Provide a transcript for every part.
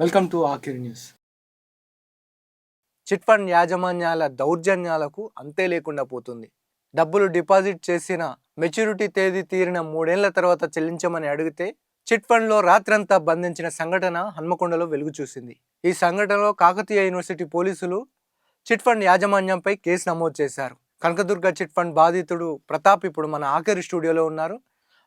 Welcome to ఆకిర్ news. Chit fund యాజమాన్యాల దౌర్జన్యాలకు అంతే లేకుండా పోతుంది. డబ్బులు డిపాజిట్ చేసిన మెచ్యూరిటీ తేదీ తీరిన మూడేళ్ళ తర్వాత చెల్లించమని అడిగితే చిట్ ఫండ్లో రాత్రంతా బంధించిన సంఘటన హన్మకొండలో వెలుగు చూసింది ఈ సంఘటనలో కాకతీయ యూనివర్సిటీ పోలీసులు చిట్ ఫండ్ యాజమాన్యంపై కేసు నమోదు చేశారు. కనకదుర్గ చిట్ ఫండ్ బాధితుడు ప్రతాప్ ఇప్పుడు మన ఆఖరి స్టూడియోలో ఉన్నారు.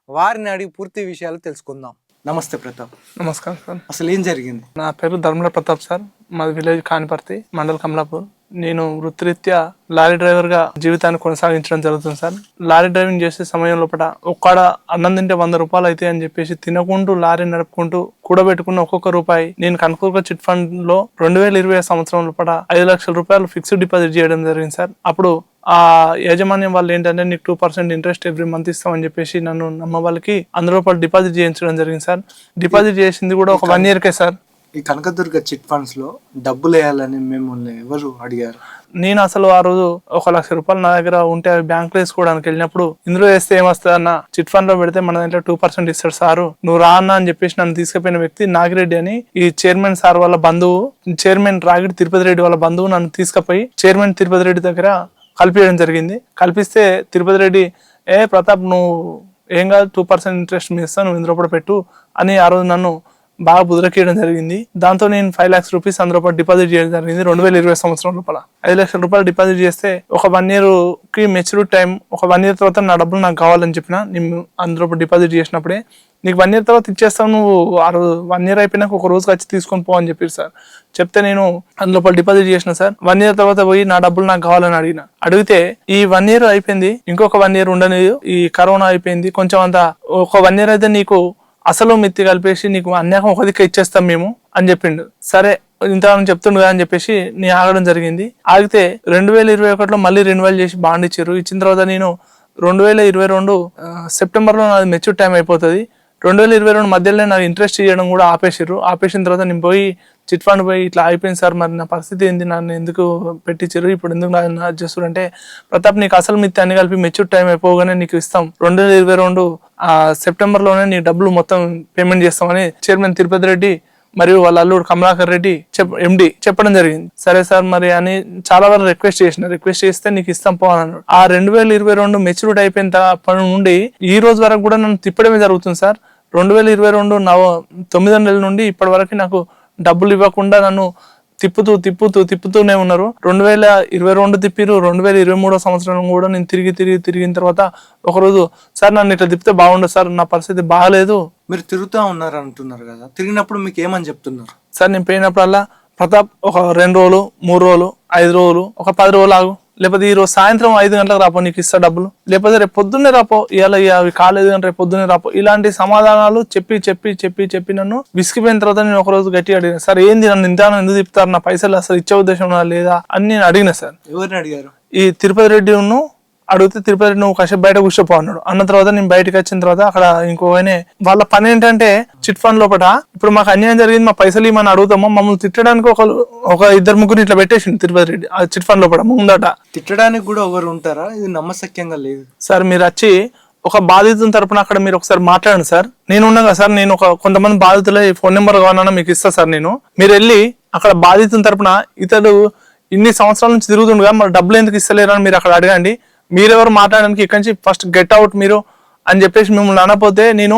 వారిని అడిగి పూర్తి విషయాలు తెలుసుకుందాం. నమస్తే ప్రతాప్. నమస్కారం సార్. అసలు ఏం జరిగింది? నా పేరు ధర్మల ప్రతాప్ సార్. మాది విలేజ్ కానిపర్తి మండల్ కమలాపూర్. నేను వృత్తిరీత్యా లారీ డ్రైవర్గా జీవితాన్ని కొనసాగించడం జరుగుతుంది సార్. లారీ డ్రైవింగ్ చేసే సమయం లోపల ఒక్కడ అన్నం తింటే వంద రూపాయలు అయితే అని చెప్పేసి తినకుంటూ లారీ నడుపుకుంటూ కూడబెట్టుకున్న ఒక్కొక్క రూపాయి నేను కనుకూరుగా చిట్ ఫండ్లో రెండు వేల ఇరవై సంవత్సరం లోపల ఐదు లక్షల రూపాయలు ఫిక్స్డ్ డిపాజిట్ చేయడం జరిగింది సార్. అప్పుడు ఆ యాజమాన్యం వాళ్ళు ఏంటంటే నీకు two percent interest every month ఇస్తామని చెప్పేసి నన్ను నమ్మ వాళ్ళకి అందులో రూపాయలు డిపాజిట్ చేయించడం జరిగింది సార్. డిపాజిట్ చేసింది కూడా ఒక వన్ ఇయర్కే సార్. ఈ కనకదుర్గ చిట్ ఫండ్స్లో డబ్బులు వేయాలని మిమ్మల్ని ఎవరు అడిగారు? నేను అసలు ఆ రోజు ఒక లక్ష రూపాయలు నా దగ్గర ఉంటే అవి బ్యాంక్లో వేసుకోవడానికి వెళ్ళినప్పుడు ఇందులో వేస్తే ఏమొస్తుంది అన్న? చిట్ ఫండ్లో పెడితే మన దాంట్లో టూ పర్సెంట్ ఇస్తాడు సారు. నువ్వు రా అన్న అని చెప్పేసి నన్ను తీసుకుపోయిన వ్యక్తి నాగిరెడ్డి అని. ఈ చైర్మన్ సార్ వాళ్ళ బంధువు చైర్మన్ రాగిడి తిరుపతి రెడ్డి వాళ్ళ బంధువు నన్ను తీసుకుపోయి చైర్మన్ తిరుపతి రెడ్డి దగ్గర కలిపించడం జరిగింది. కల్పిస్తే తిరుపతి రెడ్డి ఏ ప్రతాప్ నువ్వు ఏం కాదు టూ పర్సెంట్ ఇంట్రెస్ట్ మీ ఇస్తాను నువ్వు ఇందులో కూడా పెట్టు అని ఆ రోజు నన్ను బాగా బుదరకేయడం జరిగింది. దాంతో నేను ఫైవ్ లాక్స్ రూపీస్ అందులో డిపాజిట్ చేయడం జరిగింది రెండు వేల ఇరవై సంవత్సరం లోపల ఐదు లక్షల రూపాయలు డిపాజిట్ చేస్తే ఒక వన్ ఇయర్కి మెచ్యూర్ టైం ఒక వన్ ఇయర్ తర్వాత నా డబ్బులు నాకు కావాలని చెప్పిన నేను అందులో డిపాజిట్ చేసినప్పుడే నీకు వన్ ఇయర్ తర్వాత ఇచ్చేస్తావు నువ్వు. ఆ రోజు వన్ ఇయర్ అయిపోయినాక ఒక రోజుకి వచ్చి తీసుకొని పో అని చెప్పారు సార్. చెప్తే నేను అందులో డిపాజిట్ చేసిన సార్. వన్ ఇయర్ తర్వాత పోయి నా డబ్బులు నాకు కావాలని అడిగిన. అడిగితే ఈ వన్ ఇయర్ అయిపోయింది. ఇంకొక వన్ ఇయర్ ఉండలేదు. ఈ కరోనా అయిపోయింది. కొంచెం అంత ఒక వన్ ఇయర్ అయితే నీకు అసలు మిత్తి కలిపేసి నీకు అన్యాయం ఒక దిక్క ఇచ్చేస్తాం మేము అని చెప్పిండు. సరే ఇంత చెప్తుండు కదా అని చెప్పేసి నేను ఆగడం జరిగింది. ఆగితే రెండు వేల ఇరవై ఒకటిలో మళ్ళీ రెన్యువల్ చేసి బాండ్ ఇచ్చారు ఇచ్చిన తర్వాత నేను రెండు వేల ఇరవై రెండు సెప్టెంబర్లో నాది మెచ్యూర్ టైం అయిపోతుంది. రెండు వేల ఇరవై రెండు మధ్యలో నాకు ఇంట్రెస్ట్ చేయడం కూడా ఆపేసారు ఆపేసిన తర్వాత నేను పోయి చిట్ ఫండ్ పోయి ఇట్లా అయిపోయింది సార్ మరి నా పరిస్థితి ఏంది? నన్ను ఎందుకు పెట్టించారు ఇప్పుడు ఎందుకు నా చేస్తారు అంటే ప్రతాప్ నీకు అసలు మిత్తి అన్ని కలిపి మెచ్యూర్ టైం అయిపోగానే నీకు ఇస్తాం. రెండు వేల ఇరవై రెండు సెప్టెంబర్లోనే నీ డబ్బులు మొత్తం పేమెంట్ చేస్తామని చైర్మన్ తిరుపతి రెడ్డి మరియు వాళ్ళ అల్లుడు కమలాకర్ రెడ్డి చెప్ ఎండి చెప్పడం జరిగింది. సరే సార్ మరి అని చాలా వరకు రిక్వెస్ట్ చేసిన. రిక్వెస్ట్ చేస్తే నీకు ఇస్తాం పోవాలన్నాడు ఆ రెండు వేల ఇరవై రెండు మెచ్యూరిటీ అయిపోయిన త- నుండి ఈ రోజు వరకు కూడా నన్ను తిప్పడమే జరుగుతుంది సార్. రెండు వేల ఇరవై రెండు నవ తొమ్మిదో నెలల నుండి ఇప్పటి వరకు నాకు డబ్బులు ఇవ్వకుండా నన్ను తిప్పుతూ తిప్పుతూ తిప్పుతూనే ఉన్నారు. రెండు వేల ఇరవై రెండు తిప్పిరు రెండు వేల ఇరవై మూడో సంవత్సరం కూడా నేను తిరిగి తిరిగి తిరిగిన తర్వాత ఒకరోజు సార్ నన్ను ఇట్లా తిప్పితే బాగుండదు సార్ నా పరిస్థితి బాగాలేదు. మీరు తిరుగుతూ ఉన్నారు అంటున్నారు కదా తిరిగినప్పుడు మీకు ఏమని చెప్తున్నారు? సార్ నేను పోయినప్పుడల్లా ప్రతాప్ ఒక రెండు రోజులు మూడు రోజులు ఐదు రోజులు ఒక పది రోజులు ఆగు. లేకపోతే ఈ రోజు సాయంత్రం ఐదు గంటలకు రాపో నీకు ఇస్తా డబ్బులు? లేకపోతే రేపు పొద్దున్నే రాపో ఇవాళ అవి కాలేదు కానీ రేపు పొద్దున్నే రాపో. ఇలాంటి సమాధానాలు చెప్పి చెప్పి చెప్పి చెప్పి నన్ను విసిగిపోయిన తర్వాత నేను ఒక రోజు గట్టిగా అడిగిన సార్ ఏంది నన్ను ఇంత ఎందుకు తిప్పుతారు? నా పైసలు అసలు ఇచ్చే ఉద్దేశం లేదా? అని నేను అడిగిన సార్. ఎవరిని అడిగారు? ఈ తిరుపతి రెడ్డి ఉన్ను అడిగితే తిరుపతి రెడ్డి నువ్వు కాసేపు బయట కూర్చోపో అన్నాడు. అన్న తర్వాత నేను బయటకు వచ్చిన తర్వాత అక్కడ ఇంకో వాళ్ళ పని ఏంటంటే చిట్ ఫండ్ లోపల ఇప్పుడు మాకు అన్యాయం జరిగింది మా పైసలు ఇవ్వమని అడుగుతాము మమ్మల్ని తిట్టడానికి ఒక ఒక ఇద్దరు ముగ్గురు ఇట్లా పెట్టేసిండు తిరుపతి రెడ్డి ఆ చిట్ ఫండ్ లోపల ముందట. తిట్టడానికి కూడా ఒకరు ఉంటారా? ఇది నమ్మశక్యంగా లేదు. సార్ మీరు వచ్చి ఒక బాధితుని తరపున అక్కడ మీరు ఒకసారి మాట్లాడండి సార్. నేను ఉన్నాగా సార్ నేను ఒక కొంతమంది బాధితుల ఫోన్ నెంబర్ కావాలన్నా మీకు ఇస్తా సార్ నేను. మీరు వెళ్ళి అక్కడ బాధితుని తరపున ఇతడు ఇన్ని సంవత్సరాల నుంచి తిరుగుతుండగా మరి డబ్బులు ఎందుకు ఇస్తలేరు అని మీరు అక్కడ అడగండి. మీరెవరు మాట్లాడడానికి ఇక్కడి నుంచి ఫస్ట్ గెట్ అవుట్ మీరు అని చెప్పేసి మిమ్మల్ని అనకపోతే నేను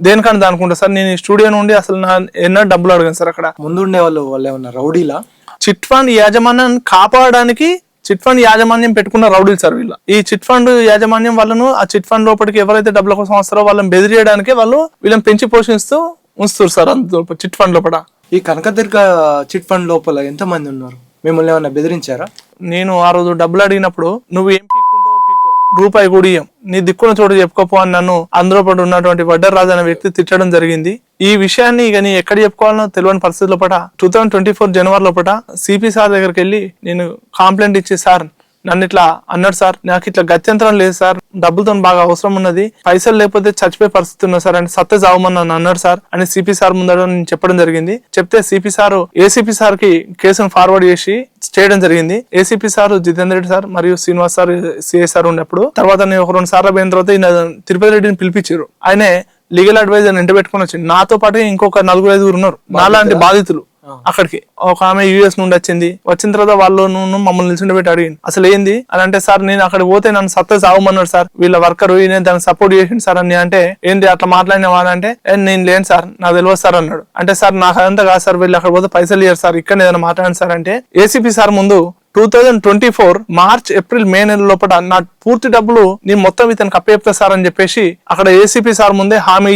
దేనికని అనుకుంటా సార్ నేను స్టూడియో నుండి అసలు నా ఎన్నో డబ్బులు అడిగాను సార్ అక్కడ. ముందుండే వాళ్ళు వాళ్ళు ఏమన్నా రౌడీలా? చిట్ ఫండ్ యాజమాన్యాన్ని కాపాడడానికి చిట్ ఫండ్ యాజమాన్యం పెట్టుకున్న రౌడీలు సార్ వీళ్ళ. ఈ చిట్ ఫండ్ యాజమాన్యం వాళ్ళను ఆ చిట్ ఫండ్ లోపలికి ఎవరైతే డబ్బుల కోసం వస్తారో వాళ్ళని బెదిరియడానికి వాళ్ళు వీళ్ళని పెంచి పోషిస్తూ ఉంచుతారు సార్ అందులో చిట్ ఫండ్ లోపల. ఈ కనకదుర్గ చిట్ ఫండ్ లోపల ఎంత మంది ఉన్నారు? మిమ్మల్ని ఏమన్నా బెదిరించారా? నేను ఆ రోజు డబ్బులు అడిగినప్పుడు నువ్వు పీక్కో రూపాయి కూడా ఇయ్యం నీ దిక్కున చోటు చెప్పుకోపో అని నన్ను అందులో పడి ఉన్నటువంటి వడ్డర్ రాజు అనే వ్యక్తి తిట్టడం జరిగింది. ఈ విషయాన్ని ఇక నీ ఎక్కడ చెప్పుకోవాలనో తెలియని పరిస్థితుల పట టూ థౌసండ్ ట్వంటీ ఫోర్ జనవరి లోపల సిపి సార్ దగ్గరికి వెళ్ళి నేను కంప్లైంట్ ఇచ్చి సార్ నన్ను ఇట్లా అన్నాడు సార్ నాకు ఇట్లా గత్యంతరం లేదు సార్ డబ్బులతో బాగా అవసరం ఉన్నది పైసలు లేకపోతే చచ్చిపోయే పరిస్థితి ఉన్నది సార్ అని సత్తే చావమని నన్ను అన్నాడు సార్. అని సిపి సార్ ముందర నేను చెప్పడం జరిగింది. చెప్తే సిపి సార్ ఏసీపీ సార్కి కేసును ఫార్వర్డ్ చేసి చేయడం జరిగింది. ACP sir Jitender Reddy sir మరియు శ్రీనివాస్ సార్ సిఐ సార్ ఉన్నప్పుడు తర్వాత నేను ఒక రెండు సార్లు పోయిన తర్వాత ఈయన తిరుపతి రెడ్డిని పిలిపించారు. ఆయనే లీగల్ అడ్వైజర్ ఇంటి పెట్టుకుని వచ్చింది నాతో పాటు ఇంకొక నలుగురు ఐదుగురు ఉన్నారు. నాలాంటి బాధితులు. అక్కడికి. ఒక ఆమె యూఎస్ నుండి వచ్చింది. వచ్చిన తర్వాత వాళ్ళు నువ్వు మమ్మల్ని నిల్చుండి పెట్టి అడిగింది. అసలు ఏంది? అని అంటే సార్ నేను అక్కడ పోతే నన్ను సత్త సాగమన్నాడు సార్. వీళ్ళ వర్కర్ నేను దాన్ని సపోర్ట్ చేసిండు సార్ అని అంటే ఏంటి అట్లా మాట్లాడినావా? అంటే నేను లేను సార్. నాకు తెలియదు సార్ అన్నాడు. అంటే సార్ నాకు అదంతా కాదు సార్. వీళ్ళు అక్కడ పోతే పైసలు ఇయ్యారు సార్. ఇక్కడ ఏదైనా మాట్లాడండి సార్ అంటే ఏసీపీ సార్ ముందు two thousand twenty four March April May నెల లోపల నా పూర్తి డబ్బులు నేను మొత్తం ఇతను కప్పేపుతా సార్ అని చెప్పేసి అక్కడ ఏసీపీ సార్ ముందే హామీ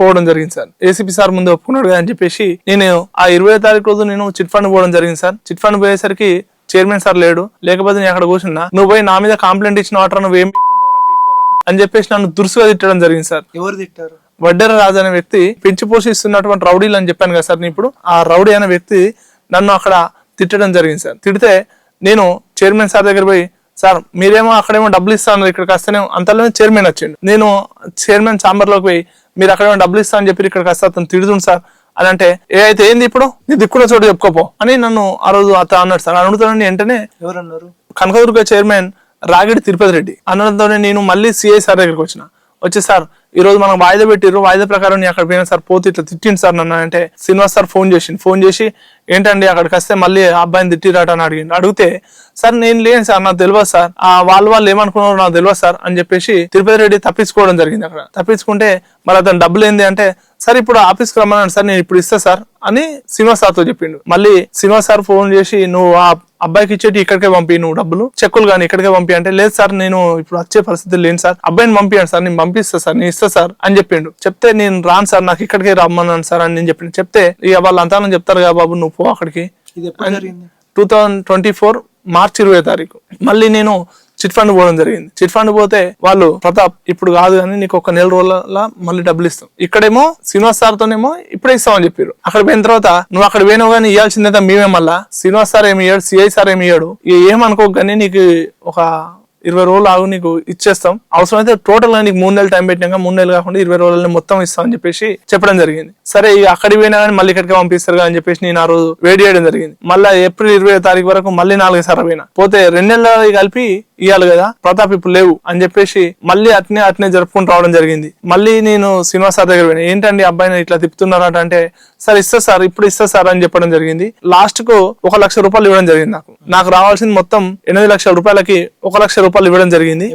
పోవడం జరిగింది సార్. ఏసీపీ సార్ ముందే ఒప్పుకున్నాడు కదా అని చెప్పేసి నేను ఆ ఇరవై తారీఖు రోజు నేను చిట్ ఫండ్ పోవడం జరిగింది సార్. చిట్ ఫండ్ పోయేసరికి చైర్మన్ సార్ లేడు. లేకపోతే నేను అక్కడ కూర్చున్నా. నువ్వు పోయి నా మీద కంప్లైంట్ ఇచ్చిన వాటర్ నువ్వు ఏం అని చెప్పేసి నన్ను దురుసుగా తిట్టడం జరిగింది సార్. ఎవరు తిట్టారు? వడ్డెర రాజు అనే వ్యక్తి పెంచి పోషిస్తున్నటువంటి రౌడీలు అని చెప్పాను కదా సార్ నేను ఇప్పుడు. ఆ రౌడీ అనే వ్యక్తి నన్ను అక్కడ తిట్టడం జరిగింది సార్. తిడితే నేను చైర్మన్ సార్ దగ్గర పోయి సార్ మీరేమో అక్కడేమో డబ్బులు ఇస్తాను ఇక్కడికి వస్తేనే అంతలోనే చైర్మన్ వచ్చిండు. నేను చైర్మన్ ఛాంబర్లోకి పోయి మీరు అక్కడేమో డబ్బులు ఇస్తా అని చెప్పి ఇక్కడికి వస్తే అతను తిడుతుంది సార్. అని అంటే ఏ అయితే ఏంది ఇప్పుడు? నీ దిక్కున్న చోటు చెప్పుకోపో. అని నన్ను ఆ రోజు అతను అన్నాడు సార్. అడుగుతానని వెంటనే ఎవరన్నారు? కనకదుర్గ చైర్మన్ రాగిడి తిరుపతి రెడ్డి. అనడంతోనే నేను మళ్ళీ సిఐ సార్ దగ్గరికి వచ్చిన. వచ్చి సార్ ఈ రోజు మనం వాయిదా పెట్టిర్రు. వాయిదా ప్రకారం నేను అక్కడ పోయినా సార్ పోతే ఇట్లా తిట్టింది సార్ నన్ను. అంటే శ్రీనివాస్ సార్ ఫోన్ చేసిండు. ఫోన్ చేసి ఏంటండి అక్కడికి వస్తే మళ్ళీ ఆ అబ్బాయిని తిట్టిరాట అని అడిగిండు. అడిగితే సార్ నేను లేను సార్ నాకు తెలియదు సార్. ఆ వాళ్ళు వాళ్ళు ఏమనుకున్నారో నాకు తెలియదు సార్ అని చెప్పేసి తిరుపతి రెడ్డి తప్పించుకోవడం జరిగింది అక్కడ. తప్పించుకుంటే మరి అతను డబ్బులు ఏంది అంటే సార్ ఇప్పుడు ఆఫీస్కి రమ్మన్నాను సార్ నేను ఇప్పుడు ఇస్తా సార్ అని శ్రీనివాస్ సార్తో చెప్పిండు. మళ్ళీ శ్రీనివాస్ సార్ ఫోన్ చేసి నువ్వు ఆ అబ్బాయికి ఇచ్చేటి ఇక్కడికే పంపి నువ్వు డబ్బులు చెక్కులు కానీ ఇక్కడికే పంపి అంటే లేదు సార్ నేను ఇప్పుడు వచ్చే పరిస్థితి లేను సార్. అబ్బాయిని పంపించండి సార్ నేను పంపిస్తా సార్ నేను ఇస్తా సార్ అని చెప్పిండు. చెప్తే నేను రాను సార్ నాకు ఇక్కడికే రమ్మన్నాను సార్ అని నేను చెప్పిన చెప్తే ఇక వాళ్ళు అంతా చెప్తారు కదా బాబు నువ్వు పో అక్కడికి. Two thousand twenty four March ఇరవై తారీఖు. మళ్ళీ నేను చిట్ ఫండ్ పోవడం జరిగింది. చిట్ ఫండ్ పోతే వాళ్ళు ప్రతాప్ ఇప్పుడు కాదు కానీ నీకు ఒక నెల రోజుల మళ్ళీ డబ్బులు ఇస్తాం. ఇక్కడేమో శ్రీనివాస్ సార్ తోనేమో ఇప్పుడే ఇస్తామని చెప్పారు అక్కడ పోయిన తర్వాత నువ్వు అక్కడ పోయినావు కానీ ఇవ్వాల్సిందే మేమే మళ్ళా. శ్రీనివాస్ సార్ ఏమి ఇయ్యాడు సిఐ సార్ ఏమి ఇయ్యాడు. ఇక కానీ నీకు ఒక ఇరవై రోజులు ఆగు నీకు ఇచ్చేస్తాం. అవసరమైతే టోటల్గా నీకు మూడు నెలలు టైం పెట్టినాక మూడు నెలలు కాకుండా ఇరవై రోజులని మొత్తం ఇస్తామని చెప్పేసి చెప్పడం జరిగింది. సరే ఇక అక్కడికి పోయినా కానీ మళ్ళీ ఇక్కడికి పంపిస్తారు అని చెప్పేసి నేను ఆ రోజు వేడి చేయడం జరిగింది. మళ్ళీ ఏప్రిల్ ఇరవై తారీఖు వరకు మళ్ళీ నాలుగు సార్లు పోయినా. పోతే రెండు నెలలు కలిపి ఇవ్వాలి కదా ప్రతాప్ ఇప్పుడు లేవు అని చెప్పేసి మళ్ళీ అట్నే అట్నే జరుపుకుంటూ రావడం జరిగింది. మళ్ళీ నేను శ్రీనివాస్ సార్ దగ్గర పోయినా ఏంటండి అబ్బాయిని ఇట్లా తిప్పుతున్నారట అంటే సార్ ఇస్తా సార్ ఇప్పుడు ఇస్తా సార్ అని చెప్పడం జరిగింది. లాస్ట్కు ఒక లక్ష రూపాయలు ఇవ్వడం జరిగింది నాకు. నాకు రావాల్సింది మొత్తం ఎనిమిది లక్షల రూపాయలకి ఒక లక్ష రూపాయలు ఇవ్వడం జరిగింది.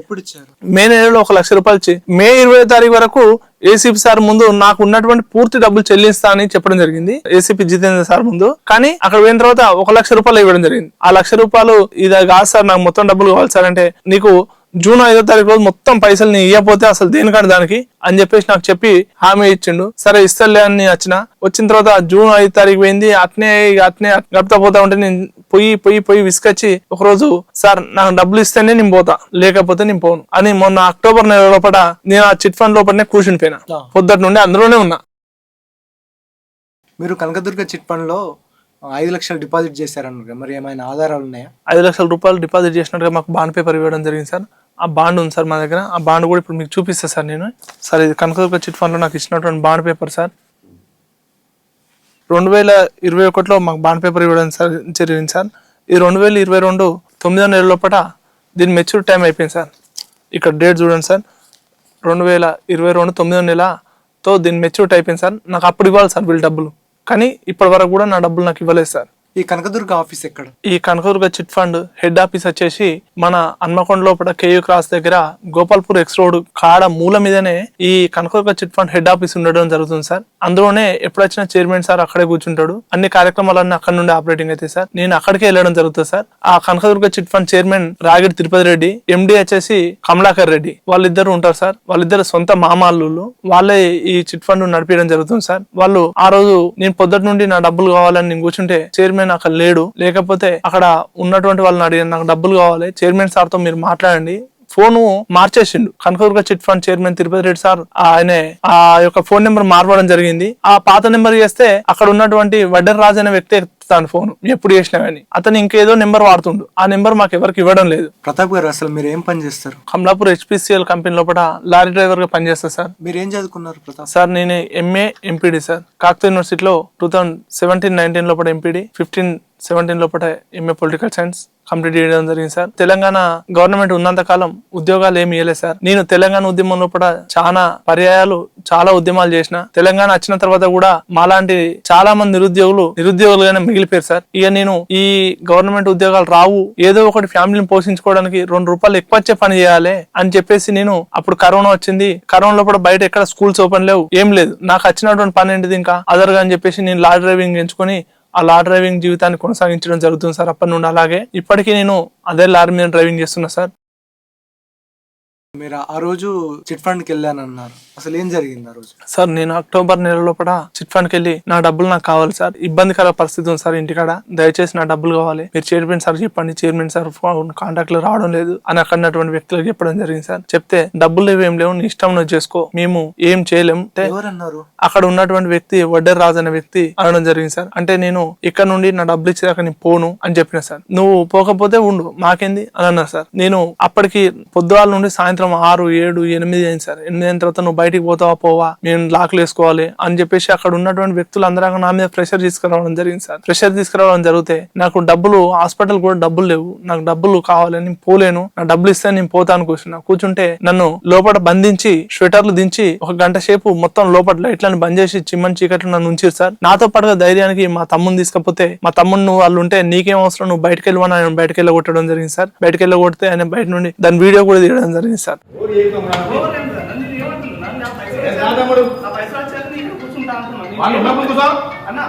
మే నెలలో ఒక లక్ష రూపాయలు ఇచ్చి మే ఇరవై తారీఖు వరకు ఏసీపీ సార్ ముందు నాకు ఉన్నటువంటి పూర్తి డబ్బులు చెల్లిస్తా అని చెప్పడం జరిగింది. ఏసీపీ జితేంద్ర సార్ ముందు. కానీ అక్కడ పోయిన తర్వాత ఒక లక్ష రూపాయలు ఇవ్వడం జరిగింది. ఆ లక్ష రూపాయలు ఇది కాదు సార్ నాకు మొత్తం డబ్బులు కావాలి సార్ అంటే నీకు జూన్ ఐదో తారీఖు రోజు మొత్తం పైసలు నీ ఇవ్వకపోతే అసలు దేనికంటే దానికి? అని చెప్పేసి నాకు చెప్పి హామీ ఇచ్చిండు. సరే ఇస్తలే అని నేను వచ్చిన. వచ్చిన తర్వాత జూన్ ఐదు తారీఖు పోయింది. అట్నే అట్నే గడుపుతా పోతా ఉంటే నేను పోయి పోయి పోయి విసుకొచ్చి ఒక రోజు సార్ నాకు డబ్బులు ఇస్తేనే నేను పోతా. లేకపోతే నేను పోను. అని మొన్న అక్టోబర్ నెల లోపల నేను ఆ చిట్ ఫండ్ లోపలనే కూర్చుని పోయినా ఆ. పొద్దుటి నుండి అందులోనే ఉన్నా. మీరు కనకదుర్గ చిట్ ఫండ్లో ఐదు లక్షలు డిపాజిట్ చేశారన్నారు మరి ఏమైనా ఆధారాలు ఉన్నాయా? ఐదు లక్షల రూపాయలు డిపాజిట్ చేసినట్టుగా మాకు బాండ్ పేపర్ ఇవ్వడం జరిగింది సార్. ఆ బాండ్ ఉంది సార్ మా దగ్గర. ఆ బాండ్ కూడా ఇప్పుడు మీకు చూపిస్తా సార్ నేను. సార్ ఇది కనకదుర్గ చిట్ ఫండ్లో నాకు ఇచ్చినటువంటి బాండ్ పేపర్ సార్. రెండు వేల ఇరవై ఒకటిలో మాకు బాండ్ పేపర్ ఇవ్వడం సార్ జరిగింది సార్. ఈ రెండు వేల ఇరవై రెండు తొమ్మిదో నెల లోపల దీని మెచ్యూర్ టైం అయిపోయింది సార్. ఇక్కడ డేట్ చూడండి సార్. రెండు వేల ఇరవై రెండు తొమ్మిదో నెలతో దీని మెచ్యూరిటీ అయిపోయింది సార్. నాకు అప్పుడు ఇవ్వాలి సార్ వీళ్ళు డబ్బులు. కానీ ఇప్పటి వరకు కూడా నా డబ్బులు నాకు ఇవ్వలేదు సార్. ఈ కనకదుర్గ ఆఫీస్ ఎక్కడ? ఈ Kanakadurga chit fund head office వచ్చేసి మన హన్మకొండ లోపల కేయూ క్రాస్ దగ్గర గోపాల్పూర్ ఎక్స్ రోడ్ కాడ మూల మీదనే ఈ Kanakadurga chit fund head office ఉండడం జరుగుతుంది సార్. అందులోనే ఎప్పుడు చైర్మన్ సార్ అక్కడే కూర్చుంటాడు. అన్ని కార్యక్రమాలన్నీ అక్కడ నుండి ఆపరేటింగ్ అయితే సార్. నేను అక్కడికే వెళ్ళడం జరుగుతుంది సార్. ఆ Kanakadurga chit fund chairman Ragidi Tirupati Reddy MD వచ్చేసి కమలాకర్ రెడ్డి వాళ్ళిద్దరు ఉంటారు సార్. వాళ్ళిద్దరు సొంత మామాళ్ళు వాళ్ళే ఈ చిట్ ఫండ్ నడిపించడం జరుగుతుంది సార్. వాళ్ళు ఆ రోజు నేను పొద్దుటి నుండి నా డబ్బులు కావాలని నేను కూర్చుంటే చైర్మన్ అక్కడ లేడు. లేకపోతే అక్కడ ఉన్నటువంటి వాళ్ళని అడిగాను నాకు డబ్బులు కావాలి. చైర్మన్ సార్తో మీరు మాట్లాడండి. Phone మార్చేసిండు. Kanakadurga chit fund chairman Tirupati Reddy sir ఆయనే ఆ యొక్క ఫోన్ నెంబర్ మార్వడం జరిగింది. ఆ పాత నెంబర్ చేస్తే అక్కడ ఉన్నటువంటి వడ్డర్ రాజు అనే వ్యక్తి ఎత్తుతాను ఫోన్ ఎప్పుడు చేసినా కానీ అతను ఇంకేదో నెంబర్ వాడుతుండు. ఆ నెంబర్ మాకు ఎవరికి ఇవ్వడం లేదు. ప్రతాప్ గారు అసలు మీరు ఏం పని చేస్తారు? కమలాపూర్ హెచ్పిసిఎల్ కంపెనీ లోపల లారీ డ్రైవర్గా పనిచేస్తా సార్. మీరు ఏం చదువుకున్నారు ప్రతాప్? సార్ నేను ఎంఏ ఎంపీడీ సార్. కాకతీయ యూనివర్సిటీలో టూ థౌసండ్ సెవెంటీన్ నైన్టీన్ లోపల ఎంపీడీ ఫిఫ్టీన్ సెవెంటీన్ లోపల ఎంఏ పొలిటికల్ సైన్స్ కంప్లీట్ చేయడం జరిగింది సార్. తెలంగాణ గవర్నమెంట్ ఉన్నంత కాలం ఉద్యోగాలు ఏమి ఇవ్వలేదు సార్. నేను తెలంగాణ ఉద్యమం లోపల చాలా పర్యాయాలు చాలా ఉద్యమాలు చేసిన. తెలంగాణ వచ్చిన తర్వాత కూడా మాలాంటి చాలా మంది నిరుద్యోగులు నిరుద్యోగులుగానే మిగిలిపోయారు సార్ ఇక నేను ఈ గవర్నమెంట్ ఉద్యోగాలు రావు ఏదో ఒకటి ఫ్యామిలీని పోషించుకోవడానికి రెండు రూపాయలు ఎక్కువ వచ్చే పని చేయాలి అని చెప్పేసి నేను అప్పుడు కరోనా వచ్చింది. కరోనా లోపల బయట ఎక్కడ స్కూల్స్ ఓపెన్ లేవు. ఏం లేదు. నాకు వచ్చినటువంటి పని ఏంటిది ఇంకా? అదర్గా అని చెప్పేసి నేను లారీ డ్రైవింగ్ ఎంచుకొని ఆ లారీ డ్రైవింగ్ జీవితాన్ని కొనసాగించడం జరుగుతుంది సార్ అప్పటి నుండి అలాగే. ఇప్పటికీ నేను అదే లారీ మీద డ్రైవింగ్ చేస్తున్నా సార్ మీరు ఆ రోజు చిట్ ఫండ్కి వెళ్ళానన్నారు. అసలు ఏం జరిగింది ఆ రోజు? సార్ నేను అక్టోబర్ నెల లోపల చిట్ ఫండ్కి వెళ్ళి నా డబ్బులు నాకు కావాలి సార్. ఇబ్బందికర పరిస్థితి ఉంది సార్ ఇంటికాడ. దయచేసి నా డబ్బులు కావాలి. మీరు చైర్మన్ సార్ చెప్పండి. చైర్మన్ సార్ ఫోన్ కాంటాక్ట్లో రావడం లేదు అని అక్కడ వ్యక్తులకు చెప్పడం జరిగింది సార్. చెప్తే డబ్బులు లేవు ఏం లేవు నీ ఇష్టం నువ్వు చేసుకో. మేము ఏం చేయలేం. అంటే ఎవరన్నారు? అక్కడ ఉన్నటువంటి వ్యక్తి వడ్డర్ రాజు అనే వ్యక్తి అనడం జరిగింది సార్. అంటే నేను ఇక్కడ నుండి నా డబ్బులు ఇచ్చేదాకా నేను పోను అని చెప్పిన సార్. నువ్వు పోకపోతే ఉండు. మాకేంది? అని అన్నారు సార్. నేను అప్పటికి పొద్దుగాల నుండి సాయంత్రం ఆరు ఏడు ఎనిమిది అయింది సార్ ఎనిమిది అయిన తర్వాత నువ్వు బయటికి పోతావా పోవా? నేను లాక్లు వేసుకోవాలి అని చెప్పేసి అక్కడ ఉన్నటువంటి వ్యక్తులు అందరూ నా మీద ప్రెషర్ తీసుకురావడం జరిగింది సార్. ప్రెషర్ తీసుకురావడం జరిగితే నాకు డబ్బులు హాస్పిటల్ కూడా డబ్బులు లేవు. నాకు డబ్బులు కావాలని నేను పోలేను. నా డబ్బులు ఇస్తే నేను పోతాను కూర్చున్నా. కూర్చుంటే నన్ను లోపల బంధించి స్వెటర్లు దించి ఒక గంట సేపు మొత్తం లోపల లైట్లను బంద్ చేసి చిమ్మని చీకట్లు నన్ను ఉంచారు సార్. నాతో పాటుగా ధైర్యానికి మా తమ్ముని తీసుకపోతే మా తమ్ముడు నువ్వు వాళ్ళు ఉంటే నీకేం అవసరం? నువ్వు బయటకు ఆయన బయటకు వెళ్ళగొట్టడం జరిగింది సార్. బయటకు వెళ్ళగొడితే ఆయన బయట నుండి దాని వీడియో కూడా తీయడం జరిగింది సార్. అన్న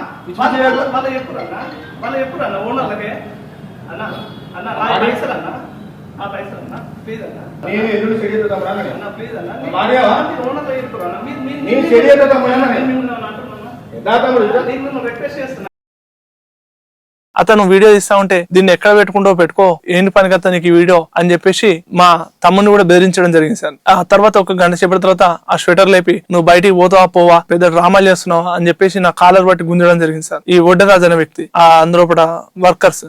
నేను యథా తమ్ముడు రిక్వెస్ట్ చేస్తున్నా అతను వీడియో ఇస్తా ఉంటే దీన్ని ఎక్కడ పెట్టుకుంటో పెట్టుకో ఏంటి పని కదా నీకు వీడియో? అని చెప్పేసి మా తమ్ముని కూడా బెదిరించడం జరిగింది సార్. ఆ తర్వాత ఒక గంట సేపటి తర్వాత ఆ స్వెటర్ లేపి నువ్వు బయటికి పోతావా పోవా పెద్ద డ్రామాలు చేస్తున్నావా? అని చెప్పేసి నా కాలర్ బట్టి గుంజడం జరిగింది సార్. ఈ ఒడ్డరాజు అనే వ్యక్తి ఆ అందులో వర్కర్స్.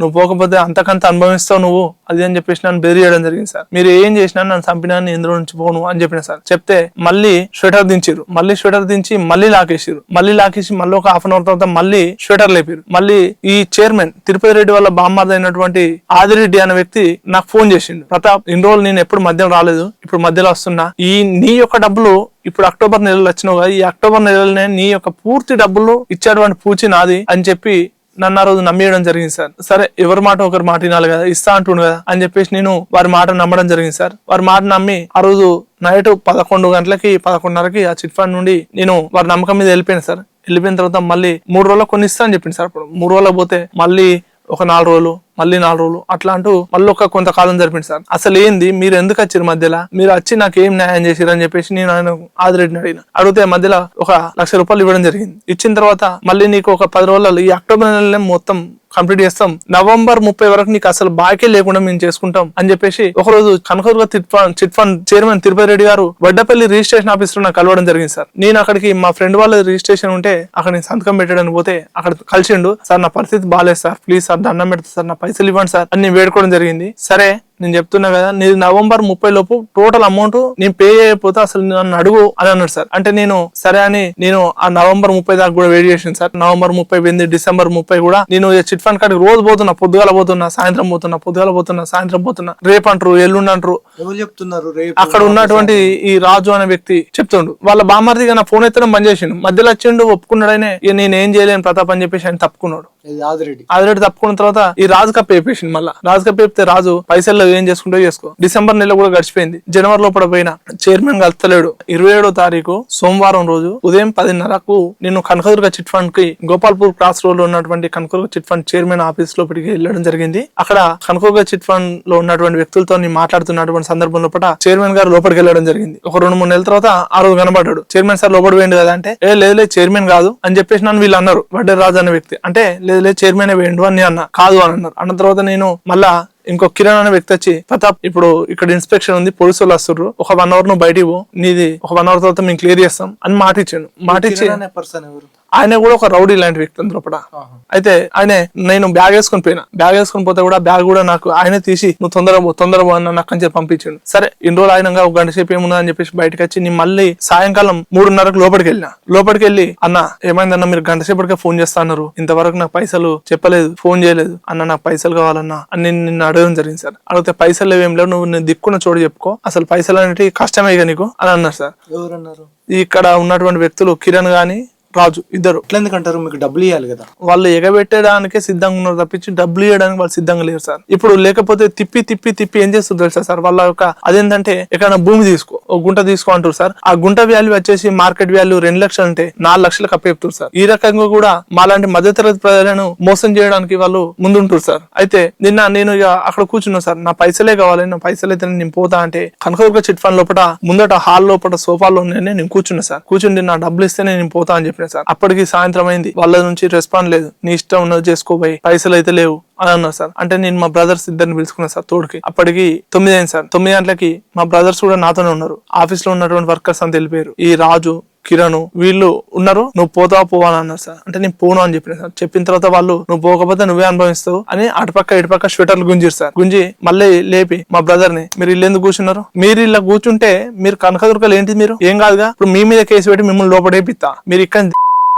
నువ్వు పోకపోతే అంతకంత అనుభవిస్తావు నువ్వు? అది అని చెప్పేసి నన్ను బెదిరి చేయడం జరిగింది సార్. మీరు ఏం చేసినా నన్ను చంపినా ఇందులో నుంచి పోను అని చెప్పిన సార్. చెప్తే మళ్ళీ స్వెటర్ దించారు మళ్ళీ స్వెటర్ దించి మళ్ళీ లాకేసారు మళ్ళీ లాకేసి మళ్ళీ ఒక హాఫ్ అన్ అవర్ తర్వాత మళ్ళీ స్వెటర్ లేపారు మళ్ళీ ఈ చైర్మన్ తిరుపతి రెడ్డి వాళ్ళ బామ్మార్ది అయినటువంటి ఆదిరెడ్డి అనే వ్యక్తి నాకు ఫోన్ చేసిండు. ప్రతాప్ ఇన్ని రోజులు నేను ఎప్పుడు మధ్యలో రాలేదు. ఇప్పుడు మధ్యలో వస్తున్నా. ఈ నీ యొక్క డబ్బులు ఇప్పుడు అక్టోబర్ నెలలో వచ్చినావు కదా. ఈ అక్టోబర్ నెలలోనే నీ యొక్క పూర్తి డబ్బులు ఇచ్చేటువంటి పూచి నాది అని చెప్పి నన్ను ఆ రోజు నమ్మేయడం జరిగింది సార్. సరే ఎవరి మాట ఒకరి మాట వినాలి కదా ఇస్తా అంటుండు కదా అని చెప్పేసి నేను వారి మాట నమ్మడం జరిగింది సార్. వారి మాట నమ్మి ఆ రోజు నైట్ పదకొండు గంటలకి పదకొండున్నరకి ఆ చిట్ ఫండ్ నుండి నేను వారి నమ్మకం మీద వెళ్ళిపోయాను సార్. వెళ్ళిపోయిన తర్వాత మళ్ళీ మూడు రోజుల కొన్ని ఇస్తా అని చెప్పింది సార్ అప్పుడు. మూడు రోజుల పోతే మళ్ళీ ఒక నాలుగు రోజులు మళ్ళీ నాలుగు రోజులు. అట్లా అంటూ మళ్ళీ ఒక కొంతకాలం జరిపింది సార్. అసలు ఏంది మీరు ఎందుకు వచ్చారు మధ్యలో? మీరు వచ్చి నాకు ఏం న్యాయం చేసిరు అని చెప్పేసి నేను ఆయన ఆదిరెడ్డిని అడిగిన. అడిగితే మధ్యలో ఒక లక్ష రూపాయలు ఇవ్వడం జరిగింది. ఇచ్చిన తర్వాత మళ్ళీ నీకు ఒక పది రోజులలో ఈ అక్టోబర్ నెలలో మొత్తం కంప్లీట్ చేస్తాం. నవంబర్ ముప్పై వరకు నీకు అసలు బాకే లేకుండా మేము చేసుకుంటాం అని చెప్పేసి ఒక రోజు Kanakadurga chit fund chit fund chairman Tirupati Reddy గారు వడ్డపల్లి రిజిస్ట్రేషన్ ఆఫీస్లో నాకు కలవడం జరిగింది సార్. నేను అక్కడికి మా ఫ్రెండ్ వాళ్ళ రిజిస్ట్రేషన్ ఉంటే అక్కడ నేను సంతకం పెట్టడానికి పోతే అక్కడ కలిసిండు సార్ నా పరిస్థితి బాగాలేదు సార్. ప్లీజ్ సార్ దండం పెడతా సార్. నా పైసలు ఇవ్వండి సార్ అని వేడుకోవడం జరిగింది. సరే నేను చెప్తున్నా కదా నీది నవంబర్ ముప్పై లోపు టోటల్ అమౌంట్ నేను పే చేయకపోతే అసలు నన్ను అడుగు అని అన్నాడు సార్. అంటే నేను సరే అని నేను ఆ నవంబర్ ముప్పై దాకా కూడా వెయిట్ చేసాను సార్. నవంబర్ ముప్పై పోయింది డిసెంబర్ ముప్పై కూడా నేను చిట్ ఫండ్ కాడికి రోజు పోతున్నా పొద్దుగాల పోతున్నా సాయంత్రం పోతున్నా పొద్దుగాల పోతున్నా సాయంత్రం పోతున్నా రేపు అంటారు ఎల్లుండి అంటారు. ఎవరు చెప్తున్నారు అక్కడ ఉన్నటువంటి ఈ రాజు అనే వ్యక్తి చెప్తుండు. వాళ్ళ బామ్మర్దిగా నా ఫోన్ ఎత్తడం బంద్ చేసిండు. మధ్యలో వచ్చిండు ఒప్పుకున్నాడనే నేను ఏం చేయలేను ప్రతాప్ అని చెప్పేసి ఆయన తప్పుకున్నాడు. ఇది ఆదిరెడ్డి. తప్పుకున్న తర్వాత ఈ రాజు కప్ వేపేసింది మళ్ళీ. రాజు కప్ వేపితే రాజు పైసల్లో ఏం చేసుకుంటే చేసుకో. డిసెంబర్ నెల కూడా గడిచిపోయింది. జనవరి లోపల పోయిన చైర్మన్ కలుతలేడు ఇరవై ఏడో తారీఖు సోమవారం రోజు ఉదయం పదిన్నరకు నేను కనకదుర్గ చిట్ ఫండ్కి గోపాల్పూర్ క్రాస్ రోడ్లో ఉన్నటువంటి Kanakadurga chit fund chairman office లోపలికి వెళ్ళడం జరిగింది. అక్కడ కనకదుర్గ చిట్ ఫండ్లో ఉన్నటువంటి వ్యక్తులతో నేను మాట్లాడుతున్నటువంటి సందర్భం లోపల చైర్మన్ గారు లోపలికి వెళ్ళడం జరిగింది. ఒక రెండు మూడు నెలల తర్వాత ఆ రోజు కనబడ్డాడు. చైర్మన్ సార్ లోపలి పోయిండు కదా అంటే ఏ లేదు లేదు చైర్మన్ కాదు అని చెప్పేసి నన్ను వీళ్ళు అన్నారు. వడ్డే రాజు అనే వ్యక్తి. అంటే లేదు లేదు చైర్మన్ వేయండు అని నేను అన్న. కాదు అని అన్నారు. అన్న తర్వాత నేను మళ్ళా ఇంకో కిరణ్ అనే వ్యక్తి వచ్చి ప్రతాప్ ఇప్పుడు ఇక్కడ ఇన్స్పెక్షన్ ఉంది పోలీసు వాళ్ళు వస్తుర్రు. ఒక వన్ అవర్ నువ్వు బయటికి పో. నీది ఒక వన్ అవర్ తర్వాత మేము క్లియర్ చేస్తాం అని మాట ఇచ్చాను మాట ఇచ్చి పర్సన్ ఎవరు? ఆయన కూడా ఒక రౌడీ లాంటి వ్యక్తి లోపల అయితే ఆయన నేను బ్యాగ్ వేసుకొని పోయినా. బ్యాగ్ వేసుకొని పోతే కూడా బ్యాగ్ కూడా నాకు ఆయనే తీసి నువ్వు తొందరగా పో అన్న నాకు చెప్పి పంపించిండు. సరే ఇన్ని రోజులు ఆయన ఒక గంట సేపు ఏమున్నా అని చెప్పేసి బయటకు వచ్చి నేను మళ్ళీ సాయంకాలం మూడున్నరకు లోపలికి వెళ్ళిన. లోపలికి వెళ్ళి అన్న ఏమైందన్న మీరు గంట సేపటికే ఫోన్ చేస్తా అన్నారు. ఇంతవరకు నాకు పైసలు చెప్పలేదు ఫోన్ చేయలేదు. అన్న నాకు పైసలు కావాలన్నా అని నేను నిన్ను అడగడం జరిగింది సార్. అడిగితే పైసలు లేవేం లేవు నువ్వు నేను దిక్కున్న చోటు చెప్పుకో. అసలు పైసలు అనేవి కష్టమే ఇక నీకు అని అన్నారు సార్. ఎవరన్నారు? ఇక్కడ ఉన్నటువంటి వ్యక్తులు కిరణ్ గాని రాజు ఇద్దరు. ఎట్లా ఎందుకంటారు? మీకు డబ్బులు ఇవ్వాలి కదా. వాళ్ళు ఎగబెట్టడానికే సిద్ధంగా ఉన్నారు తప్పించి డబ్బులు ఇవ్వడానికి వాళ్ళు సిద్ధంగా లేరు సార్. ఇప్పుడు లేకపోతే తిప్పి తిప్పి తిప్పి ఏం చేస్తుంది తెలుసా సార్? వాళ్ళ యొక్క అదేంటంటే ఎక్కడైనా భూమి తీసుకో ఒక గుంట తీసుకో అంటారు సార్. ఆ గుంట వాల్యూ వచ్చేసి మార్కెట్ వాల్యూ రెండు లక్షలు అంటే నాలుగు లక్షలకు అప్పచెప్తారు సార్. ఈ రకంగా కూడా మాలాంటి మధ్యతరగతి ప్రజలను మోసం చేయడానికి వాళ్ళు ముందుంటారు సార్. అయితే నిన్న నేను ఇక అక్కడ కూర్చున్నా సార్. నా పైసలే కావాలి నా పైసలు అయితే నేను పోతా అంటే కనకదుర్గ చిట్ ఫండ్ లోపల ముందట హాల్ లోపల సోఫాలో నేను నేను కూర్చున్నా సార్. కూర్చుండి నా డబ్బులు ఇస్తేనే నేను పోతా అని చెప్పిన సార్. అప్పటికి సాయంత్రం అయింది. వాళ్ళ నుంచి రెస్పాండ్ లేదు. నీ ఇష్టం ఉన్నది చేసుకోపోయి పైసలు అయితే లేవు అని అన్నారు సార్. అంటే నేను మా బ్రదర్స్ ఇద్దరిని పిలుచుకున్నా సార్ తోడుకి. అప్పటికి తొమ్మిది అయింది సార్. తొమ్మిది గంటలకి మా బ్రదర్స్ కూడా నాతోనే ఉన్నారు. ఆఫీస్లో ఉన్నటువంటి వర్కర్స్ అని తెలిపారు ఈ రాజు కిరణ్ వీళ్ళు ఉన్నారు నువ్వు పోతావు పోవా అన్నారు సార్. అంటే నేను పోను అని చెప్పిన సార్. చెప్పిన తర్వాత వాళ్ళు నువ్వు పోకపోతే నువ్వే అనుభవిస్తావు అని అటుపక్క ఇటుపక్క స్వెటర్లు గుంజిరు సార్. గుంజి మళ్ళీ లేపి మా బ్రదర్ని మీరు ఇల్లు ఎందుకు కూర్చున్నారు? మీరు ఇలా కూర్చుంటే మీరు కనకదుర్గలు ఏంటి మీరు? ఏం కాదుగా? ఇప్పుడు మీ మీద కేసు పెట్టి మిమ్మల్ని లోపడేపిస్తా మీరు ఇక్కడ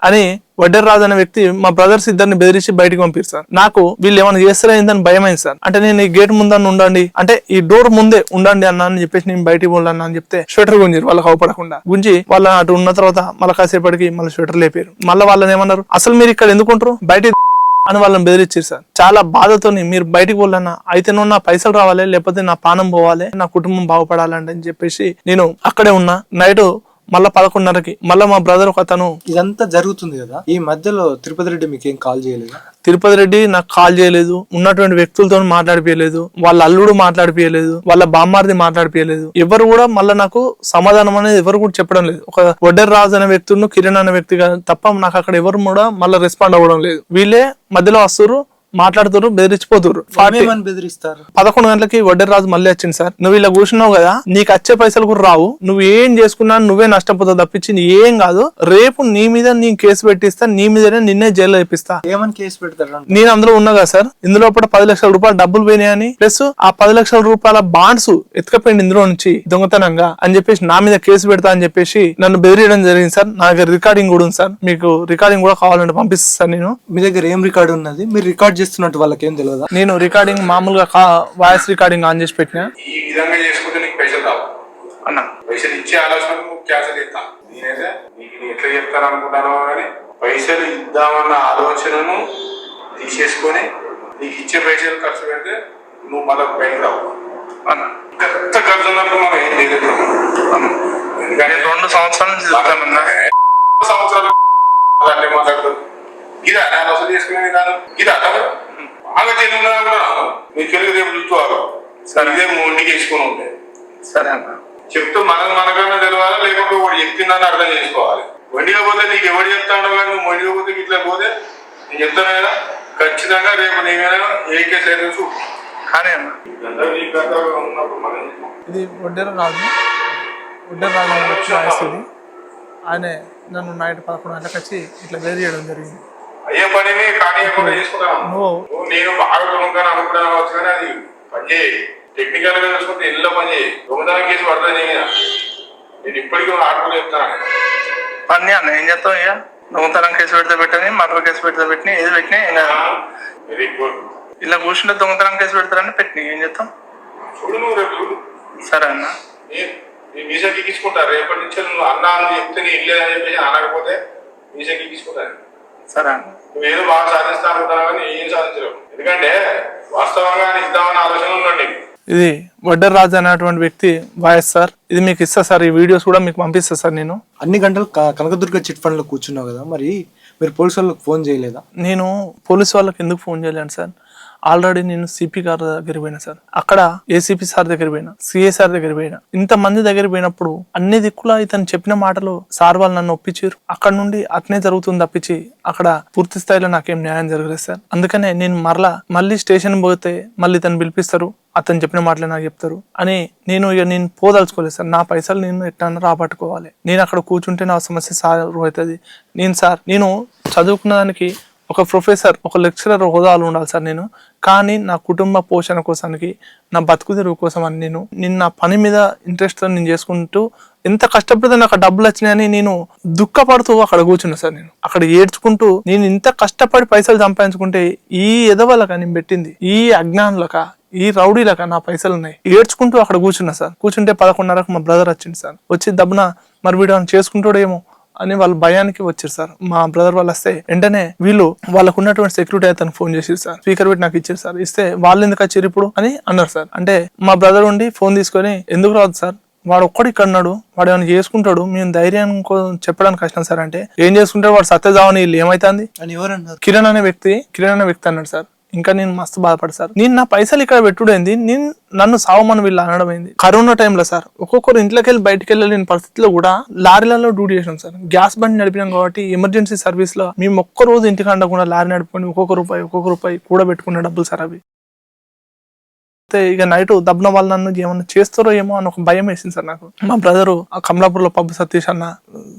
అని వడ్డర్రాజు అనే వ్యక్తి మా బ్రదర్స్ ఇద్దరిని బెదిరించి బయటకు పంపారు సార్. నాకు వీళ్ళు ఏమైనా చేస్తారేందని భయం అయింది సార్. అంటే నేను ఈ గేట్ ముందని ఉండండి అంటే ఈ డోర్ ముందే ఉండండి అన్న అని చెప్పేసి నేను బయటికి పోలన్నా అని చెప్తే స్వెటర్ గుంజిరు వాళ్ళకి అవపడకుండా గుంజి వాళ్ళ అటు ఉన్న తర్వాత మళ్ళీ కాసేపటికి మళ్ళీ స్వెటర్ లేపారు. మళ్ళీ వాళ్ళని ఏమన్నారు? అసలు మీరు ఇక్కడ ఎందుకుంటారు బయట అని వాళ్ళని బెదిరించారు సార్. చాలా బాధతోని మీరు బయటికి వెళ్ళనా అయితే నువ్వు నా పైసలు రావాలి లేకపోతే నా పానం పోవాలి నా కుటుంబం బాగుపడాలండి అని చెప్పేసి నేను అక్కడే ఉన్నా. నైట్ మళ్ళా పదకొండున్నరకి. మళ్ళా మా బ్రదర్ ఒక అతను. ఇదంతా జరుగుతుంది కదా? ఈ మధ్యలో తిరుపతి రెడ్డి మీకు ఏం కాల్ చేయలేదా? తిరుపతి రెడ్డి నాకు కాల్ చేయలేదు. ఉన్నటువంటి వ్యక్తులతో మాట్లాడిపోయలేదు. వాళ్ళ అల్లుడు మాట్లాడిపోయలేదు. వాళ్ళ బామ్మారిది మాట్లాడిపోయలేదు. ఎవరు కూడా మళ్ళీ నాకు సమాధానం అనేది ఎవరు కూడా చెప్పడం లేదు. ఒక వడ్డర్ రాజు అనే వ్యక్తులను కిరణ్ అనే వ్యక్తి తప్ప నాకు అక్కడ ఎవరు కూడా మళ్ళీ రెస్పాండ్ అవ్వడం లేదు. వీళ్ళే మధ్యలో వస్తారు ఫార్టీ ఏమని బెదిరిస్తారు? పదకొండు గంటలకి వడ్డర్ రాజు మళ్ళీ వచ్చింది సార్. నువ్వు ఇలా కూర్చున్నావు కదా నీకు వచ్చే పైసలు కూడా రావు. నువ్వు ఏం చేసుకున్నా నువ్వే నష్టపోతావు తప్పించి నీ ఏం కాదు. రేపు నీ మీద నేను కేసు పెట్టిస్తా నీ మీదనే నిన్నే జైల్లో వేపిస్తా. ఏమని కేసు పెడతారు అంటే నేను అందులో ఉన్నా కదా సార్ ఇందులో పది లక్షల రూపాయలు డబ్బులు పోయినాయని ప్లస్ ఆ పది లక్షల రూపాయల బాండ్స్ ఎత్తుకపోయింది ఇందులో నుంచి దొంగతనంగా. అని చెప్పేసి నా మీద కేసు పెడతా అని చెప్పేసి నన్ను బెదిరియడం జరిగింది సార్. నా దగ్గర రికార్డింగ్ కూడా ఉంది సార్. మీకు రికార్డింగ్ కూడా కావాలంటే పంపిస్తాను సార్ నేను. మీ దగ్గర ఏం రికార్డు ఉన్నది? మీరు రికార్డ్ చేస్తున్నట్టు వాళ్ళకి ఏం తెలియదా నేను రికార్డింగ్ మామూలుగా వాయిస్ రికార్డింగ్ ఆన్ చేసి పెట్టినా. ఈ విధంగా చేసుకుంటే నీకు పైసలు రావు. అన్న. పైసలు ఇచ్చే ఆలోచన నువ్వు క్యాన్సల్ చేస్తాను నేనైతే నీకు నేను ఎట్లా చెప్తాను అనుకుంటానో కానీ పైసలు ఇద్దామన్న ఆలోచనను తీసేసుకొని నీకు ఇచ్చే పైసలు ఖర్చు పెడితే నువ్వు మళ్ళీ రావు. అన్న. ఎంత ఖర్చు ఉన్నప్పుడు మనం ఏం చేయలేదు ఎందుకంటే రెండు సంవత్సరాల నుంచి సంవత్సరాలు దాన్ని మాట్లాడదు ఇదా నేను వసూలు చేసుకునే విధానం? ఇదా బాగా తెలియదు కూడా నీకు తెలియదు రేపు చూసుకోవాలి. సరే. మొండికి వేసుకొని ఉంటాయి సరే అన్న. చెప్తూ మనకు మనకన్నా తెలియాలి లేకపోతే వాడు చెప్పిందని అర్థం చేసుకోవాలి. వండిగా పోతే నీకు ఎవడు చెప్తాడో కానీ నువ్వు వండిగా పోతే ఇట్లా పోతే నేను చెప్తాను కదా. ఖచ్చితంగా రేపు నీవేనా ఏ కేసు అయితే చూపు. కానీ అన్న. నీకు. ఇది వడ్డెర రాజు. వడ్డెర రాజు అని వచ్చి ఆయన నన్ను నైట్ పదకొండు గంటలకు వచ్చి ఇట్లా వేరు చేయడం జరిగింది. అయ్యే పనిని కానీ కూడా చేసుకుంటాను. నువ్వు నువ్వు నేను బాగా దొంగతాను అనుకుంటాను అవ్వచ్చు కానీ అది పని టెక్నికల్గా చూసుకుంటే పని చేయి. దొంగతనం కేసు నీ మీద నేను ఇప్పటికీ ఆటలు చెప్తాను. పని అన్న ఏం చేస్తావు ఇక? దొంగతనం కేసు పెడితే పెట్టని మర్డర్ కేసు పెడితే పెట్టిన ఏది పెట్టినా ఏం కాదు. Very good. ఇలా కూర్చుంటే దొంగతనం కేసు పెడతారని పెట్టిన ఏం చేస్తాం? చూడు నువ్వు రేపు చూడు. సరే అన్న. వీసా ఎక్కించుకుంటా. రేపటి నుంచి నువ్వు అన్నా అని చెప్తే నీ ఇల్లు అని చెప్పేసి అనకపోతే వీసా ఎక్కించుకుంటాను సరే. అన్న నువ్వేదో బాగా సాధిస్తా అనుకుంటావు కానీ ఏం సాధించలేవు ఎందుకంటే వాస్తవంగా ఇద్దామన్న ఆలోచన నీకు ఇది వడ్డర్ రాజు అనేటువంటి వ్యక్తి వాయిస్ సార్. ఇది మీకు ఇస్తా సార్. ఈ వీడియోస్ కూడా మీకు పంపిస్తా సార్ నేను. అన్ని గంటలు క- కనకదుర్గ చిట్ ఫండ్లో కూర్చున్నావు కదా మరి మీరు పోలీసు వాళ్ళకి ఫోన్ చేయలేదా? నేను పోలీస్ వాళ్ళకి ఎందుకు ఫోన్ చేయలేను సార్? ఆల్రెడీ నేను సిపి గారి దగ్గర పోయినా సార్. అక్కడ ఏసీపీ సార్ దగ్గర పోయినా సిఏ సార్ దగ్గర పోయినా. ఇంత మంది దగ్గర పోయినప్పుడు అన్ని దిక్కులా ఇతను చెప్పిన మాటలు సార్ వాళ్ళు నన్ను ఒప్పించారు. అక్కడ నుండి అట్నే జరుగుతుంది తప్పించి అక్కడ పూర్తి స్థాయిలో నాకేం న్యాయం జరగలేదు సార్. అందుకనే నేను మరలా మళ్ళీ స్టేషన్ పోతే మళ్ళీ ఇతను పిలిపిస్తారు అతను చెప్పిన మాటలే నాకు చెప్తారు అని నేను ఇక నేను పోదలుచుకోలేదు సార్. నా పైసలు నేను ఎట్లా రాబట్టుకోవాలి. నేను అక్కడ కూర్చుంటే నా సమస్య సాల్వ్ అవుతుంది. నేను సార్ నేను చదువుకున్న దానికి ఒక ప్రొఫెసర్ ఒక లెక్చరర్ హోదాలు ఉండాలి సార్ నేను. కానీ నా కుటుంబ పోషణ కోసానికి నా బతుకు తెరువు కోసం అని నేను నిన్న నా పని మీద ఇంట్రెస్ట్ నేను చేసుకుంటూ ఎంత కష్టపడితే నాకు డబ్బులు వచ్చినాయని నేను దుఃఖపడుతూ అక్కడ కూర్చున్నా సార్ నేను. అక్కడ ఏడ్చుకుంటూ నేను ఇంత కష్టపడి పైసలు సంపాదించుకుంటే ఈ ఎదవలక నేను పెట్టింది ఈ అజ్ఞానులక ఈ రౌడీలక నా పైసలు ఉన్నాయి. ఏడ్చుకుంటూ అక్కడ కూర్చున్నా సార్. కూర్చుంటే పదకొండున్నరకు మా బ్రదర్ వచ్చింది సార్. వచ్చి దబ్బున మరి వీడు చేసుకుంటాడేమో? అని వాళ్ళ భయానికి వచ్చారు సార్. మా బ్రదర్ వాళ్ళు వస్తే వెంటనే వీళ్ళు వాళ్ళకు ఉన్నటువంటి సెక్యూరిటీ అతను ఫోన్ చేసి సార్. స్పీకర్ పెట్టి నాకు ఇచ్చారు సార్. ఇస్తే వాళ్ళు ఎందుకు వచ్చారు ఇప్పుడు అని అన్నారు సార్. అంటే మా బ్రదర్ ఉండి ఫోన్ తీసుకొని ఎందుకు రాదు సార్? వాడు ఒక్కడు ఇక్కడ ఉన్నాడు. వాడు ఏమైనా చేసుకుంటాడు? మేము ధైర్యం చెప్పడానికి కష్టం సార్. అంటే ఏం చేసుకుంటాడు? వాడు సత్యజావని వీళ్ళు ఏమైతుంది? కిరణ్ అనే వ్యక్తి కిరణ్ అనే వ్యక్తి అన్నాడు సార్. ఇంకా నేను మస్తు బాధపడు సార్. నేను నా పైసలు ఇక్కడ పెట్టుడైంది? నేను నన్ను సావమని వీళ్ళు అనడం అయింది కరోనా టైంలో సార్ ఒక్కొక్కరు ఇంట్లోకి వెళ్ళి బయటకు వెళ్ళలేని పరిస్థితిలో కూడా లారీలలో డ్యూటీ చేసాం సార్. గ్యాస్ బండి నడిపినాం కాబట్టి ఎమర్జెన్సీ సర్వీస్లో మేము ఒక్క రోజు ఇంటికి అండకుండా లారీ నడుపుకొని ఒక్కొక్క రూపాయి ఒక్కొక్క రూపాయి కూడా పెట్టుకున్న డబ్బులు సార్ అవి. అయితే ఇక నైట్ దబ్బున వాళ్ళు నన్ను ఏమన్నా చేస్తారో ఏమో అని ఒక భయం వేసింది సార్ నాకు. మా బ్రదరు ఆ కమలాపూర్లో పబ్బు సతీష్ అన్న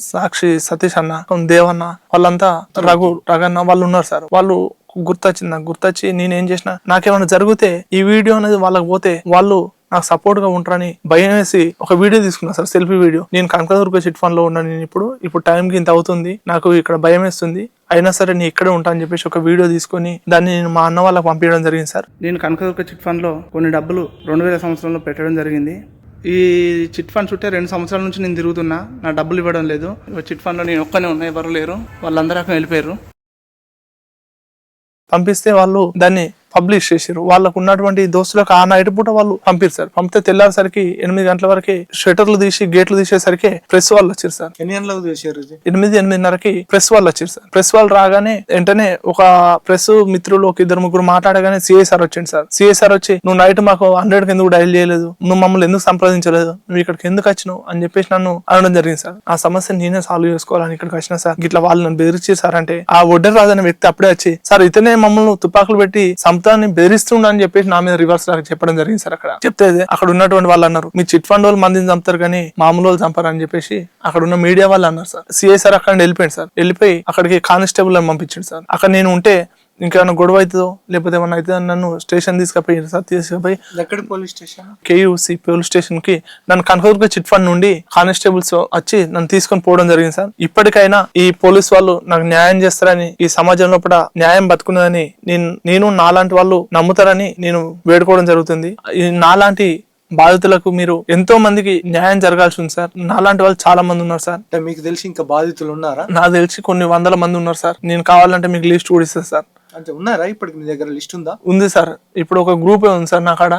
సాక్షి సతీష్ అన్న దేవన్న వాళ్ళంతా రఘు రఘన్న వాళ్ళు ఉన్నారు సార్. వాళ్ళు గుర్తొచ్చింది నాకు గుర్తొచ్చి నేనేం చేసిన నాకేమైనా జరిగితే ఈ వీడియో అనేది వాళ్ళకి పోతే వాళ్ళు నాకు సపోర్ట్గా ఉంటారని భయం వేసి ఒక వీడియో తీసుకున్నా సార్ సెల్ఫీ వీడియో. నేను కనకదుర్గ చిట్ ఫండ్లో ఉన్నాను నేను ఇప్పుడు. ఇప్పుడు టైంకి ఇంత అవుతుంది నాకు ఇక్కడ భయం వేస్తుంది. అయినా సరే నేను ఇక్కడే ఉంటా అని చెప్పేసి ఒక వీడియో తీసుకొని దాన్ని నేను మా అన్న వాళ్ళకి పంపించడం జరిగింది సార్. నేను కనకదుర్గ చిట్ ఫండ్లో కొన్ని డబ్బులు రెండు వేల సంవత్సరంలో పెట్టడం జరిగింది. ఈ చిట్ ఫండ్ చుట్టే రెండు సంవత్సరాల నుంచి నేను తిరుగుతున్నా నా డబ్బులు ఇవ్వడం లేదు. చిట్ ఫండ్లో నేను ఒక్కనే ఉన్నా ఎవరు లేరు. వాళ్ళందరూ అక్కడ వెళ్ళిపోయారు. పంపిస్తే వాళ్ళు దాన్ని పబ్లిష్ చేసారు వాళ్ళకు ఉన్నటువంటి దోస్తులకు ఆ నైట్ పూట వాళ్ళు పంపిరు సార్ పంపితే తెల్లారేసరికి ఎనిమిది గంటల వరకు షటర్లు తీసి గేట్లు తీసేసరికి ప్రెస్ వాళ్ళు వచ్చారు సార్. ఎన్ని గంటలకు చేశారు ఇది? ఎనిమిది ఎనిమిదిన్నరకి ప్రెస్ వాళ్ళు వచ్చారు సార్. ప్రెస్ వాళ్ళు రాగానే వెంటనే ఒక ప్రెస్ మిత్రులు ఒక ఇద్దరు ముగ్గురు మాట్లాడగానే సిఎస్ఆర్ వచ్చింది సార్ సిఎస్ఆర్ వచ్చి నువ్వు నైట్ మాకు హండ్రెడ్కి ఎందుకు డైల్ చేయలేదు? నువ్వు మమ్మల్ని ఎందుకు సంప్రదించలేదు? నువ్వు ఇక్కడికి ఎందుకు వచ్చినావు? అని చెప్పేసి నన్ను అనడం జరిగింది సార్. ఆ సమస్య నేనే సాల్వ్ చేసుకోవాలని ఇక్కడికి వచ్చిన సార్. ఇట్లా వాళ్ళు నన్ను బెదిరించేసారంటే ఆ ఒడ్డర్ రాజు అనే వ్యక్తి అప్పుడే వచ్చి సార్ ఇతనే మమ్మల్ని తుపాకులు పెట్టి మొత్తాన్ని బెదిరిస్తుండ అని చెప్పేసి నా మీద రివర్స్ లాగా చెప్పడం జరిగింది సార్ అక్కడ. చెప్తే అక్కడ ఉన్నటువంటి వాళ్ళు అన్నారు మీ చిట్ ఫండ్ వాళ్ళు మందిని చంపుతారు కానీ మామూలు వాళ్ళు చంపారు అని చెప్పేసి అక్కడ ఉన్న మీడియా వాళ్ళు అన్నారు సార్. సిఐ సార్ అక్కడ వెళ్ళిపోయింది సార్. వెళ్ళిపోయి అక్కడికి కానిస్టేబుల్ అని పంపించాడు సార్. అక్కడ నేను ఉంటే ఇంకేమైనా గొడవ అవుతుందో? లేకపోతే ఏమన్నా అయితే నన్ను స్టేషన్ తీసుకుపోయి సార్ తీసుకుపోయి ఎక్కడ పోలీస్ స్టేషన్? కేయూసి పోలీస్ స్టేషన్కి నన్ను కనకదుర్గ చిట్ ఫండ్ నుండి కానిస్టేబుల్స్ వచ్చి నన్ను తీసుకొని పోవడం జరిగింది సార్. ఇప్పటికైనా ఈ పోలీస్ వాళ్ళు నాకు న్యాయం చేస్తారని ఈ సమాజంలో కూడా న్యాయం బతుకున్నదని నేను నేను నాలాంటి వాళ్ళు నమ్ముతారని నేను వేడుకోవడం జరుగుతుంది. ఈ నాలాంటి బాధితులకు మీరు ఎంతో మందికి న్యాయం జరగాల్సి ఉంది సార్. నాలాంటి వాళ్ళు చాలా మంది ఉన్నారు సార్. అంటే మీకు తెలిసి ఇంకా బాధితులు ఉన్నారా? నాకు తెలిసి కొన్ని వందల మంది ఉన్నారు సార్. నేను కావాలంటే మీకు లిస్ట్ కూడా ఇస్తాను సార్. అంటే ఉన్నారా ఇప్పటికి మీ దగ్గర లిస్ట్ ఉందా? ఉంది సార్. ఇప్పుడు ఒక గ్రూప్ ఉంది సార్ నా కాడ.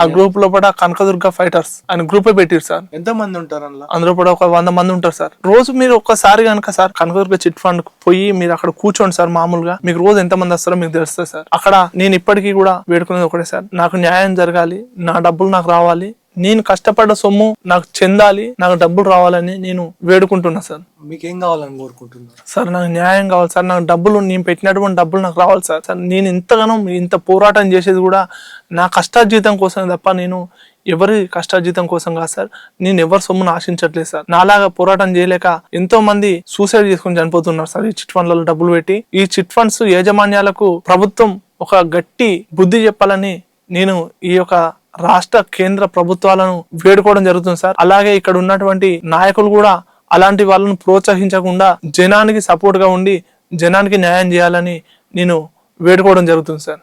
ఆ గ్రూప్లో కూడా కనకదుర్గ ఫైటర్స్ అని గ్రూపే పెట్టారు సార్. ఎంత మంది ఉంటారు అందులో? అందులో కూడా ఒక వంద మంది ఉంటారు సార్. రోజు మీరు ఒక్కసారి కనుక సార్ కనకదుర్గ చిట్ ఫండ్ పోయి మీరు అక్కడ కూర్చోండి సార్ మామూలుగా. మీకు రోజు ఎంత మంది వస్తారో మీకు తెలుస్తుంది సార్. అక్కడ నేను ఇప్పటికీ కూడా వేడుకునేది ఒకటే సార్. నాకు న్యాయం జరగాలి నా డబ్బులు నాకు రావాలి నేను కష్టపడ్డ సొమ్ము నాకు చెందాలి నాకు డబ్బులు రావాలని నేను వేడుకుంటున్నా సార్. మీకు ఏం కావాలని కోరుకుంటున్నారు? సార్ నాకు న్యాయం కావాలి సార్. నాకు డబ్బులు నేను పెట్టినటువంటి డబ్బులు నాకు రావాలి సార్. సార్ నేను ఇంతగానో ఇంత పోరాటం చేసేది కూడా నా కష్టార్జితం కోసమే తప్ప నేను ఎవరి కష్టార్జితం కోసం కాదు సార్. నేను ఎవరి సొమ్మును ఆశించట్లేదు సార్. నాలాగా పోరాటం చేయలేక ఎంతో మంది సూసైడ్ చేసుకుని చనిపోతున్నారు సార్ ఈ చిట్ ఫండ్లలో డబ్బులు పెట్టి. ఈ చిట్ ఫండ్స్ యాజమాన్యాలకు ప్రభుత్వం ఒక గట్టి బుద్ధి చెప్పాలని నేను ఈ యొక్క రాష్ట్ర కేంద్ర ప్రభుత్వాలను వేడుకోవడం జరుగుతుంది సార్. అలాగే ఇక్కడ ఉన్నటువంటి నాయకులు కూడా అలాంటి వాళ్ళను ప్రోత్సహించకుండా జనానికి సపోర్ట్గా ఉండి జనానికి న్యాయం చేయాలని నేను వేడుకోవడం జరుగుతుంది సార్.